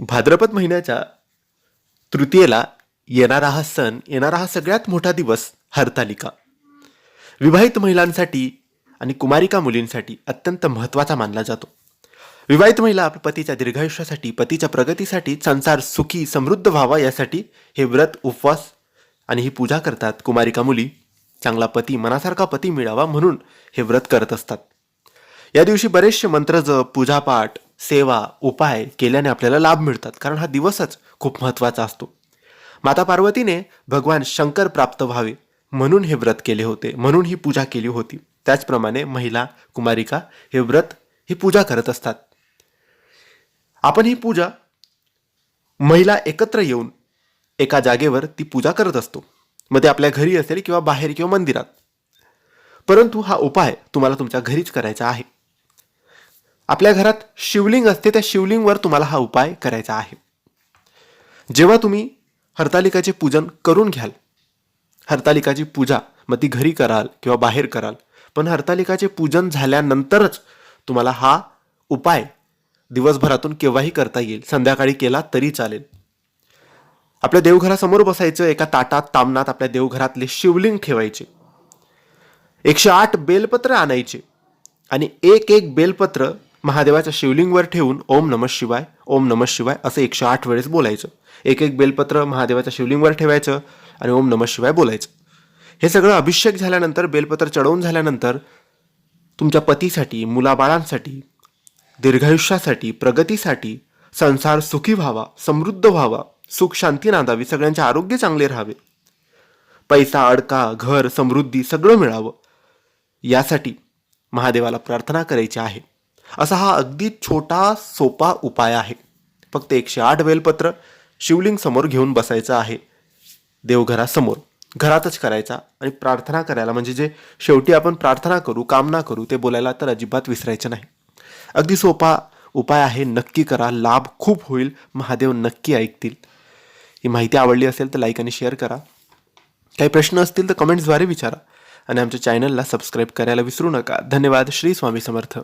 भाद्रपद महिन्याच्या तृतीयेला येणारा हा सण येणारा हा सगळ्यात मोठा दिवस हरतालिका. विवाहित महिलांसाठी आणि कुमारिका मुलींसाठी अत्यंत महत्त्वाचा मानला जातो. विवाहित महिला आपल्या पतीच्या दीर्घायुष्यासाठी पतीच्या प्रगतीसाठी संसार सुखी समृद्ध व्हावा यासाठी हे व्रत उपवास आणि ही पूजा करतात. कुमारिका मुली चांगला पती मनासारखा पती मिळावा म्हणून हे व्रत करत असतात. या दिवशी बरेचसे मंत्रज पूजापाठ सेवा उपाय केल्याने आपल्याला लाभ मिळतात. कारण हा दिवसच खूप महत्त्वाचा असतो. माता पार्वतीने भगवान शंकर प्राप्त व्हावे म्हणून हे व्रत केले होते. म्हणून ही पूजा केली होती. त्याचप्रमाणे महिला कुमारिका हे व्रत ही पूजा करत असतात. आपण ही पूजा महिला एकत्र येऊन एका जागेवर ती पूजा करत असतो. मग ते आपल्या घरी असेल किंवा बाहेर किंवा मंदिरात. परंतु हा उपाय तुम्हाला तुमच्या घरीच करायचा आहे. आपल्या घरात शिवलिंग असते त्या शिवलिंगवर तुम्हाला हा उपाय करायचा आहे. जेव्हा तुम्ही हरतालिकाचे पूजन करून घ्याल हरतालिकाची पूजा मग ती घरी कराल किंवा बाहेर कराल पण हरतालिकाचे पूजन झाल्यानंतरच तुम्हाला हा उपाय दिवसभरातून केव्हाही करता येईल. संध्याकाळी केला तरी चालेल. आपल्या देवघरासमोर बसायचं एका ताटात तामनात आपल्या देवघरातले शिवलिंग ठेवायचे. एकशे आठ बेलपत्र आणायचे आणि एक एक बेलपत्र महादेवाच्या शिवलिंगवर ठेवून ओम नमः शिवाय ओम नमः शिवाय असं एकशे आठ वेळेस बोलायचं. एक एक बेलपत्र महादेवाच्या शिवलिंगवर ठेवायचं आणि ओम नमः शिवाय बोलायचं. हे सगळं अभिषेक झाल्यानंतर बेलपत्र चढवून झाल्यानंतर तुमच्या पतीसाठी मुलाबाळांसाठी दीर्घायुष्यासाठी प्रगतीसाठी संसार सुखी व्हावा समृद्ध व्हावा सुख शांती नांदावी सगळ्यांचे आरोग्य चांगले राहावे. पैसा अडका घर समृद्धी सगळं मिळावं. यासाठी महादेवाला प्रार्थना करायची आहे. असा हा अगदी छोटा सोपा उपाय आहे. फक्त एकशे आठ बेलपत्र शिवलिंग समोर घेऊन बसायचं आहे. देवघरासमोर. घरातच करायचा आणि प्रार्थना करायला म्हणजे जे शेवटी आपण प्रार्थना करू कामना करू ते बोलायला तर अजिबात विसरायचं नाही. अगदी सोपा उपाय आहे नक्की करा लाभ खूप होईल महादेव नक्की ऐकतील. ही माहिती आवडली असेल तर लाईक आणि शेअर करा. काही प्रश्न असतील तर कमेंट्सद्वारे विचारा. आणि आमच्या चॅनलला सबस्क्राईब करायला विसरू नका. धन्यवाद. श्री स्वामी समर्थ.